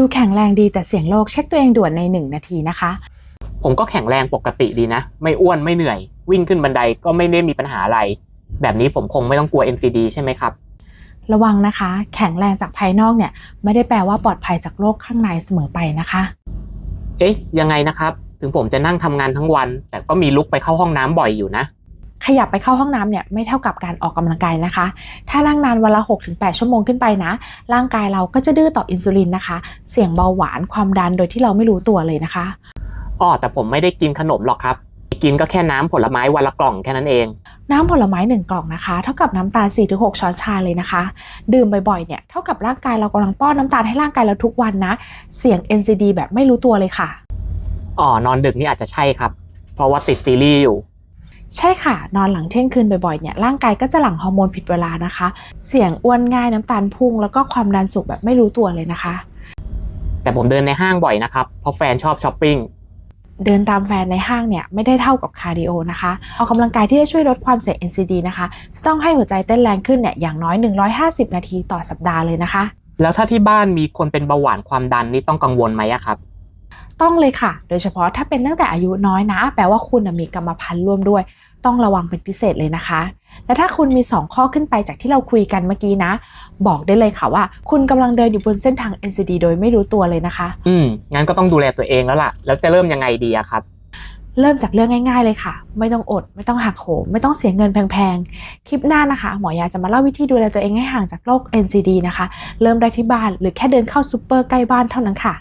ดูแข็งแรงดีแต่เสี่ยงโรคเช็คตัวเองด่วนใน 1 นาทีนะคะ ผมก็แข็งแรงปกติดีนะ ไม่อ้วนไม่เหนื่อย วิ่งขึ้นบันไดก็ไม่ได้มีปัญหาอะไร แบบนี้ผมคงไม่ต้องกลัว NCD ใช่ไหมครับ ระวังนะคะ แข็งแรงจากภายนอกเนี่ยไม่ได้แปลว่าปลอดภัยจากโรคข้างในเสมอไปนะคะ เอ๊ะยังไงนะครับ ถึงผมจะนั่งทำงานทั้งวัน แต่ก็มีลุกไปเข้าห้องน้ำบ่อยอยู่นะข ยับไปเข้าห้องน้ำเนี่ยไม่เท่ากับการออกกำลังกายนะคะ ถ้านั่งนานวันละ6-8 ชั่วโมงขึ้นไปนะ ร่างกายเราก็จะดื้อต่ออินซูลินนะคะ เสี่ยงเบาหวานความดันโดยที่เราไม่รู้ตัวเลยนะคะอ้อแต่ผมไม่ได้กินขนมหรอกครับกินก็แค่น้ำผลไม้วันละกล่องแค่นั้นเอง น้ำผลไม้ 1 กล่องนะคะ เท่ากับน้ำตาล 4-6 ช้อนชาเลยนะคะ ดื่มบ่อยๆ เนี่ยเท่ากับร่างกายเรากำลังป้อนน้ำตาลให้ร่างกายเราทุกวันนะ เสี่ยง NCD แบบไม่รู้ตัวเลยค่ะ อ๋อนอนดึกนี่อาจจะใช่ครับ เพราะว่าติดซีรีส์อยู่ ใช่ค่ะ นอนหลังเที่ยงคืนบ่อยๆเนี่ยร่างกายก็จะหลั่งฮอร์โมนผิดเวลานะคะ เสี่ยงอ้วนง่ายน้ำตาลพุ่ง แล้วก็ความดันสูงแบบไม่รู้ตัวเลยนะคะ แต่ผมเดินในห้างบ่อยนะครับ เพราะแฟนชอบช้อปปิ้งเดินตามแฟนในห้างเนี่ยไม่ได้เท่ากับคาร์ดิโอนะคะออกกำลังกายที่จะช่วยลดความเสี่ยง NCD นะคะจะต้องให้หัวใจเต้นแรงขึ้นเนี่ยอย่างน้อย 150 นาทีต่อสัปดาห์เลยนะคะ แล้วถ้าที่บ้านมีคนเป็นเบาหวานความดันนี่ต้องกังวลไหมอะครับ ต้องเลยค่ะ โดยเฉพาะถ้าเป็นตั้งแต่อายุน้อยนะ แปลว่าคุณน่ะมีกรรมพันธุ์ร่วมด้วย ต้องระวังเป็นพิเศษเลยนะคะ และถ้าคุณมี 2 ข้อขึ้นไปจากที่เราคุยกันเมื่อกี้นะ บอกได้เลยค่ะว่า คุณกำลังเดินอยู่บนเส้นทาง NCD โดยไม่รู้ตัวเลยนะคะ อืมงั้นก็ต้องดูแลตัวเองแล้วล่ะ แล้วจะเริ่มยังไงดีอะครับเริ่มจากเรื่องง่าย ๆ เลยค่ะ ไม่ต้องอด ไม่ต้องหักโหม ไม่ต้องเสียเงินแพงๆ คลิปหน้านะคะ หมอยาจะมาเล่าวิธีดูแลตัวเองให้ห่างจากโรค NCD นะคะ เริ่มได้ที่บ้านหรือแค่เดินเข้าซูเปอร์ใกล้บ้านเท่านั้นค่ะ